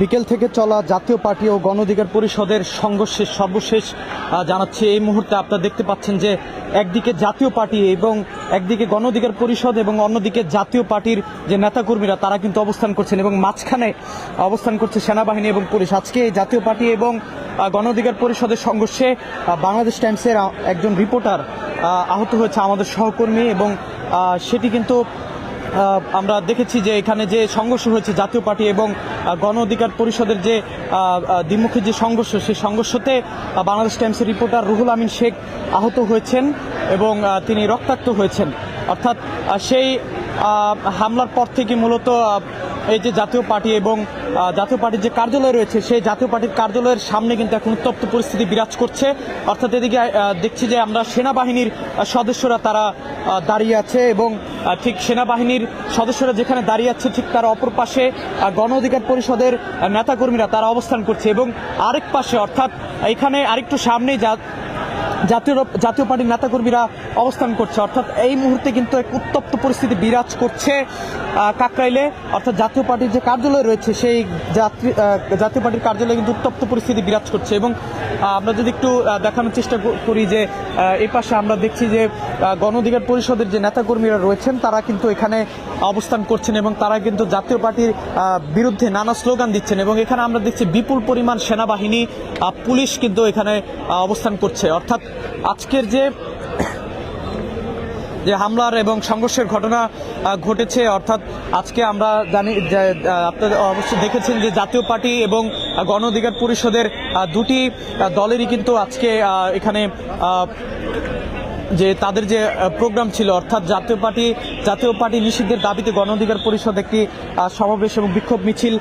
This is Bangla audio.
বিকেল থেকে চলা জাতীয় পার্টি ও গণ অধিকার পরিষদের সংঘর্ষের সর্বশেষ জানাচ্ছি এই মুহূর্তে আপনারা দেখতে পাচ্ছেন যে একদিকে জাতীয় পার্টি এবং একদিকে গণ অধিকার পরিষদ এবং অন্যদিকে জাতীয় পার্টির যে নেতাকর্মীরা তারা কিন্তু অবস্থান করছেন এবং মাঝখানে অবস্থান করছে সেনাবাহিনী এবং পুলিশ। আজকে এই জাতীয় পার্টি এবং আহ, গণ অধিকার পরিষদের সংঘর্ষে বাংলাদেশ টাইমসের একজন রিপোর্টার আহত হয়েছে আমাদের সহকর্মী এবং সেটি কিন্তু আমরা দেখেছি যে এখানে যে সংঘর্ষ হয়েছে জাতীয় পার্টি এবং গণ অধিকার পরিষদের যে দ্বিমুখী যে সংঘর্ষ, সেই সংঘর্ষতে বাংলাদেশ টাইমসের রিপোর্টার রুহুল আমিন শেখ আহত হয়েছেন এবং তিনি রক্তাক্ত হয়েছেন। অর্থাৎ সেই হামলার পর থেকে মূলত এই যে জাতীয় পার্টি এবং জাতীয় পার্টির যে কার্যালয় রয়েছে, সেই জাতীয় পার্টির কার্যালয়ের সামনে কিন্তু এখন উত্তপ্ত পরিস্থিতি বিরাজ করছে। অর্থাৎ এদিকে দেখছি যে আমরা সেনাবাহিনীর সদস্যরা তারা দাঁড়িয়ে আছে এবং ঠিক সেনাবাহিনীর সদস্যরা যেখানে দাঁড়িয়ে আছে, ঠিক তার অপর পাশে গণ অধিকার পরিষদের নেতাকর্মীরা তারা অবস্থান করছে এবং আরেক পাশে, অর্থাৎ এখানে আরেকটু সামনেই যা জাতীয় জাতীয় পার্টির নেতাকর্মীরা অবস্থান করছে। অর্থাৎ এই মুহূর্তে কিন্তু এক উত্তপ্ত পরিস্থিতি বিরাজ করছে কাকরাইলে। অর্থাৎ জাতীয় পার্টির যে কার্যালয় রয়েছে, সেই জাতীয় পার্টির কার্যালয়ে কিন্তু উত্তপ্ত পরিস্থিতি বিরাজ করছে এবং আমরা যদি একটু দেখানোর চেষ্টা করি যে এই পাশে আমরা দেখছি যে গণ অধিকার পরিষদের যে নেতাকর্মীরা রয়েছেন, তারা কিন্তু এখানে অবস্থান করছেন এবং তারা কিন্তু জাতীয় পার্টির বিরুদ্ধে নানা স্লোগান দিচ্ছেন এবং এখানে আমরা দেখছি বিপুল পরিমাণ সেনাবাহিনী পুলিশ কিন্তু এখানে অবস্থান করছে। অর্থাৎ আজকের যে যে হামলার এবং সংঘর্ষের ঘটনা ঘটেছে, অর্থাৎ আজকে আমরা জানি আপনারা অবশ্যই দেখেছেন যে জাতীয় পার্টি এবং গণ অধিকার পরিষদের দুটি দলেরই কিন্তু আজকে এখানে যে তাদের যে প্রোগ্রাম ছিল, অর্থাৎ জাতীয় পার্টি জাতীয় পার্টি নিষিদ্ধের দাবিতে গণ অধিকার পরিষদ একটি সমাবেশ এবং বিক্ষোভ মিছিল